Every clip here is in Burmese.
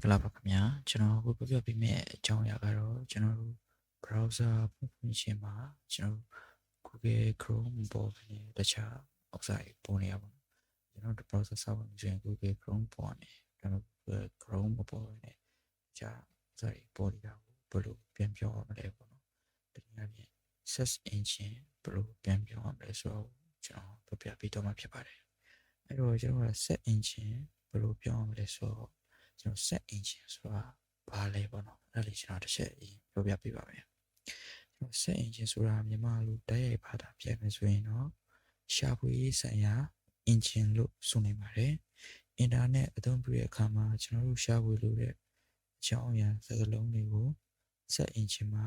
င်္ဂလာပါခင်ဗျာကျွန်တော်အခုပြောပြပေးမယ့်အကြောင်းအရာကတော့ကျွန်တော်တို့ browser ဖွင့်ဖွင့်ခြင်းမှာကျွန်တော် Google Chrome ပေါ်ကနေတခြား outside ပေါ်နေရပါဘူးကျွန်တော်တို့ browser ဆောက်ဖို့ဆိုရင် Google Chrome ပေါ်နေကျွန်တော် Google Chrome မပေါ်နေတခြား outside ပေါ်နေတာကိုဘယ်လိုပြန်ပြောရမလဲပေါ့နော်တနည်းအားဖြင့် search engine ဘယ်လိုပြန်ပြောရမလဲဆိုတော့ကျွန်တော်ပြပြပေးတော့မှာဖြစ်ပါတယ်အဲ့တော့ကျွန်တော်က search engine ဘယ်လိုပြောရမလဲဆိုတော့ ကျွန်တော် set engine ဆိုတာဘာလဲပေါ့နော်အဲ့ဒါလေးကျွန်တော်တစ်ချက်ပြောပြပေးပါမယ်ကျွန်တော် set engine ဆိုတာမြန်မာလိုတိုက်ရိုက်ဘာသာပြန်မယ်ဆိုရင်တော့ရှာဖွေရေးဆိုင်ရာ engine လို့ဆိုနိုင်ပါတယ်အင်တာနက်အသုံးပြုတဲ့အခါမှာကျွန်တော်တို့ရှာဖွေလို့တဲ့အကြောင်းအရာစကားလုံးတွေကို set engine မှာ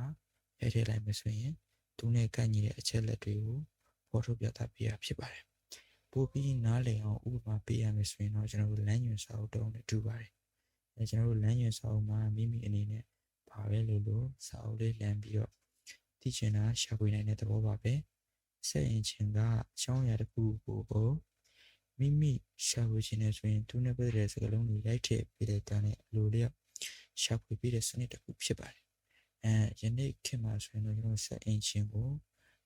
ထည့်ထည့်လိုက်မယ်ဆိုရင်သူနဲ့ကိုက်ညီတဲ့အချက်လက်တွေကိုဖော်ထုတ်ပြသပေးရဖြစ်ပါတယ်ပို့ပြီးနားလည်အောင်ဥပမာပေးရမယ်ဆိုရင်တော့ကျွန်တော်တို့လမ်းညွှန်စာအုပ်တုံးနဲ့တူပါတယ် အဲကျွန်တော်တို့လမ်းညွှန်စာအုပ်မှာမိမိအနေနဲ့ဘာပဲလို့လို့စာအုပ်လေးလမ်းပြီးတော့သိချင်တာရှာဖွေနိုင်တဲ့သဘောပါပဲဆက်ရင်ချင်းကရှောင်းရတစ်ခုကိုကိုမိမိရှာဖွေခြင်းနဲ့ဆိုရင်သူနဲ့ပတ်သက်တဲ့စကားလုံးတွေရိုက်ထည့်ပေးတဲ့တန်းနဲ့အလိုလျောက်ရှာဖွေပေးတဲ့စနစ်တစ်ခုဖြစ်ပါတယ်အဲယနေ့ခေတ်မှာဆိုရင်တော့ကျွန်တော်ဆက်အင်ချင်းကို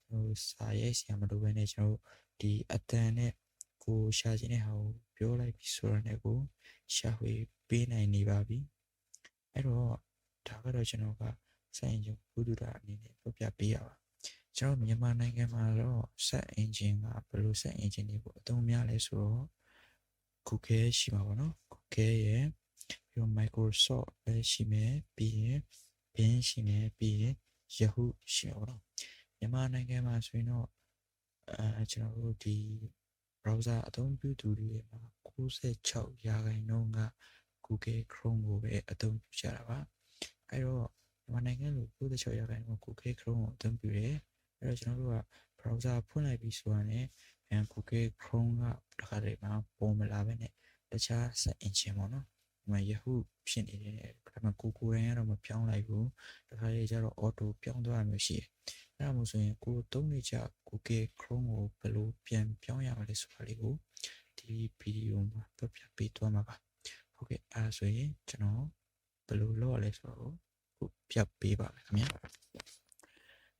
ကျွန်တော်စာရေးဆရာမလိုဘဲနဲ့ကျွန်တော်ဒီအတန်နဲ့ ကိုရှာခြင်းတဲ့ဟာကိုပြောလိုက်ပြီးဆိုရတဲ့ကိုရှာဖွေပေးနိုင်နေပါပြီအဲ့တော့ဒါကတော့ကျွန်တော်ကစိုင်းချင်းဘုဒ္ဓတာအနေနဲ့ပြပြပေးရပါကျွန်တော်မြန်မာနိုင်ငံမှာတော့ set engine ကဘယ်လို set engine တွေကိုအသုံးများလဲဆိုတော့ Google ရှိမှာပေါ့နော် Google ရဲ့ပြီးတော့ Microsoft လည်းရှိမယ်ပြီးရင် Bing ရှိမယ်ပြီးရင် Yahoo ရှိမှာပေါ့နော်မြန်မာနိုင်ငံမှာဆိုရင်တော့အဲကျွန်တော်တို့ဒီ browser အသုံးပြုသူတွေမှာ96ရာခိုင်နှုန်းက Google Chrome ကိုပဲအသုံးပြုကြတာပါအဲ့တော့မြန်မာနိုင်ငံလို96ရာခိုင်နှုန်း Google Chrome ကိုအသုံးပြုတယ်အဲ့တော့ကျွန်တော်တို့က browser ဖွင့်လိုက်ပြီးဆိုရင်အဲ Google Chrome ကတခါတည်းမှာပုံမလာပဲနဲ့တခြား set engine ပေါ့နော်ဒီမှာ Yahoo ဖြစ်နေတယ်ဒါပေမဲ့ Google ရန်ကတော့မပြောင်းလိုက်ဘူးတခါတည်းကျတော့ auto ပြောင်းသွားမျိုးရှိတယ် အဲ့ဒါမို့ဆိုရင်ကိုသုံးနေကြ Google Chrome ကိုဘယ်လိုပြန်ပြောင်းရမလဲဆိုတာလေးကိုဒီဗီဒီယိုမှာပြပြပေးသွားမှာပါဟုတ်ကဲ့အဲဆိုရင်ကျွန်တော်ဘယ်လိုလုပ်ရလဲဆိုတော့ခုပြပေးပါမယ်ခင်ဗျာ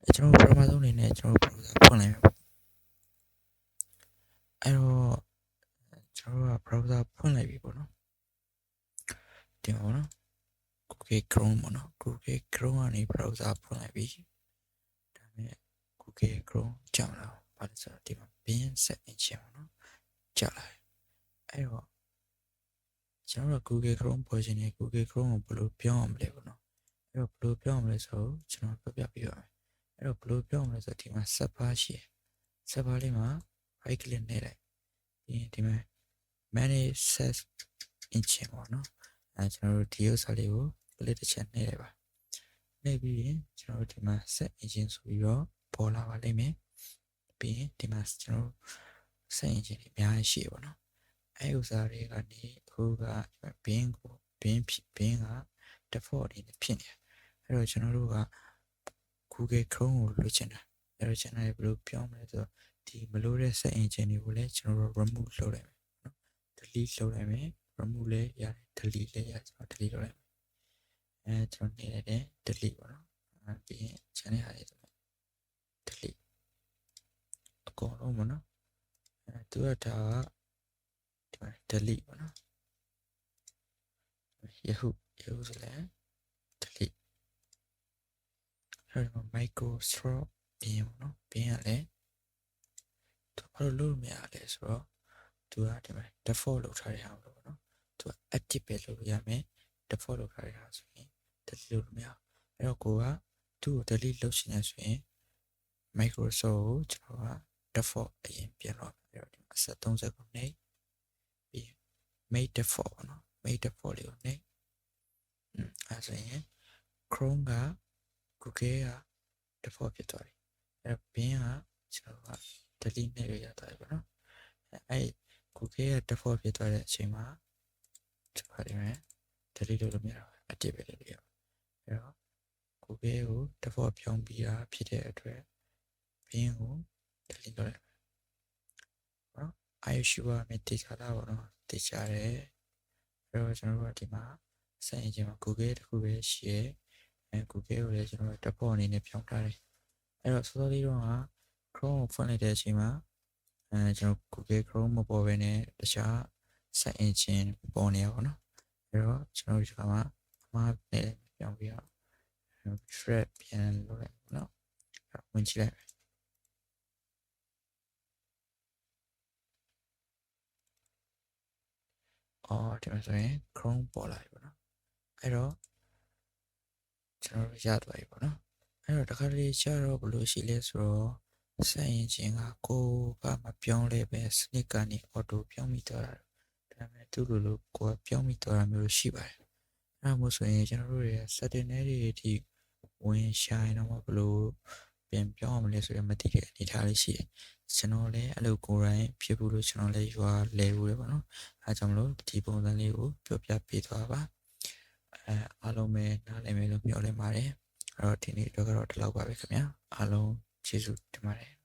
အဲကျွန်တော်ပထမဆုံးအနေနဲ့ကျွန်တော် browser ဖွင့်လိုက်မယ်အဲ့တော့ကျွန်တော်က browser ဖွင့်လိုက်ပြီပေါ့နော်ဒီမှာပေါ့နော် Google Chrome ပေါ့နော် Google Chrome ကနေ browser ဖွင့်လိုက်ပြီ ဒါပေမဲ့ Google Chrome ကြောက်လာဘာလဲဆိုတော့ဒီမှာ Bing set engine ပေါ့နော်ကြောက်လာအဲ့တော့ကျွန်တော်တို့ Google Chrome ပေါ်ရှင်နေ Google Chrome ကိုဘယ်လိုပြောင်းအောင်မလဲပေါ့နော်အဲ့တော့ဘယ်လိုပြောင်းအောင်မလဲဆိုတော့ကျွန်တော်ပြပြပေးပါမယ်အဲ့တော့ဘယ်လိုပြောင်းအောင်လဲဆိုတော့ဒီမှာ set bar ရှိတယ် set bar လေးမှာ right click နဲ့လိုက်ပြီးရင်ဒီမှာ manage search engine ပေါ့နော်အဲကျွန်တော်တို့ဒီဥစ္စာလေးကို click တစ်ချက်နှိပ်လိုက်ပါ နှိပ်ပြီးရင်ကျွန်တော်တို့ဒီမှာ set engine ဆိုပြီးတော့ပေါ်လာပါလိမ့်မယ်ပြီးရင်ဒီမှာကျွန်တော်တို့ set engine တွေအများကြီးရှိရပါတော့အဲဥစ္စာတွေကနေအခုက Bing ကို Bing Bing က default အနေနဲ့ဖြစ်နေတယ်အဲ့တော့ကျွန်တော်တို့က Google Chrome ကိုလိုချင်တာအဲ့တော့ကျွန်တော်ဘယ်လိုပြောင်းမလဲဆိုတော့ဒီမလိုတဲ့ set engine တွေကိုလည်းကျွန်တော်တို့ remove လုပ်လိုက်မယ်နော် delete လုပ်လိုက်မယ် remove လည်းရတယ် delete လည်းရတယ်ကျွန်တော် delete လုပ်လိုက်မယ် အဲကျွန်တော်နေလိုက်တယ် delete ပေါ့နော်အဲပြီးရင် channel ဟာလေးဆို delete အကုန်လုံးပေါ့နော်အဲသူကဒါကဒီမှာ delete ပေါ့နော် Yahoo Yahoo ဆိုလည်း delete အဲဒီမှာ Microsoft ပြင်ပေါ့နော်ပြင်ရလဲသူဘာလို့လုပ်မရလဲဆိုတော့သူကဒီမှာ default လုပ်ထားတဲ့ဟာလို့ပေါ့နော်သူက active ပဲလုပ်လို့ရမယ် default လုပ်ထားတဲ့ဟာဆိုရင် delete လုပ်လို့မရအဲ့တော့ကိုကသူ့ကို delete လုပ်ရှင်ရဆိုရင် Microsoft ကိုကျွန်တော်က default အရင်ပြင်တော့အဲ့တော့ဒီမှာဆက်30ခုနေပြီး make default ပေါ့နော် make default လေးကိုနေอืมအဲဆိုရင် Chrome က Google က default ဖြစ်သွားပြီအဲ့တော့ Bing ကကျွန်တော်က delete နဲ့ရသွားပြီပေါ့နော်အဲ့ Google က default ဖြစ်သွားတဲ့အချိန်မှာကျွန်တော်ဒီမှာ delete လုပ်လို့မရဘူး active ပဲလုပ်ရအောင် အဲ့တော့ Google ကို default ပြောင်းပြီးတာဖြစ်တဲ့အတွက် Bing ကို delete လုပ်လိုက်နော် iOS ကမြေတိခါလာပေါ့နော်တိကျတယ်အဲ့တော့ကျွန်တော်တို့ကဒီမှာဆက်ရင်ချင်းမှာ Google တစ်ခုပဲရှိရဲအဲ Google ကိုလည်းကျွန်တော်တို့ default အနေနဲ့ပြောင်းထားတယ်အဲ့တော့စောစောလေးတော့က Chrome ကိုဖွင့်လိုက်တဲ့အချိန်မှာအဲကျွန်တော် Google Chrome မပေါ်ဘဲနဲ့တခြား set engine ပေါ်နေရပါတော့အဲ့တော့ကျွန်တော်ဒီခါမှာအမှားနဲ့ ပြောင်းပြီးတော့ thread ပြန်လုပ်လိုက်ပါတော့အဲ့ဝင်ကြည့်လိုက်မယ်အော်ဒီမှာဆိုရင် Chrome ပေါ်လာပြီပေါ့နော်အဲ့တော့ကျွန်တော်တို့ရသွားပြီပေါ့နော်အဲ့တော့တခါတလေကျတော့ဘယ်လိုရှိလဲဆိုတော့ဆက်ရင်ချင်းကကိုကမပြောင်းလဲပဲစနစ်ကနေ auto ပြောင်းမိသွားတာဒါပေမဲ့သူ့လိုလိုကိုကပြောင်းမိသွားတာမျိုးရှိပါတယ် အဲ့ဒါမို့ဆိုရင်ကျွန်တော်တို့ရဲ့ setting တွေအထိဝင်ရှာရင်တော့ဘယ်လိုပြန်ပြောင်းအောင်မလဲဆိုရင်မသိတဲ့အနေအထားလေးရှိတယ်ကျွန်တော်လည်းအဲ့လိုကိုယ်တိုင်ဖြစ်ဖို့လို့ကျွန်တော်လည်းရွာလဲဘူးလေပေါ့နော်အဲကြောင့်မလို့ဒီပုံစံလေးကိုပြောပြပေးသွားပါအဲအားလုံးပဲနားလည်မယ်လို့မျှော်လင့်ပါတယ်အဲ့တော့ဒီနေ့တော့ကတော့ဒီလောက်ပါပဲခင်ဗျာအားလုံးကျေးဇူးတင်ပါတယ်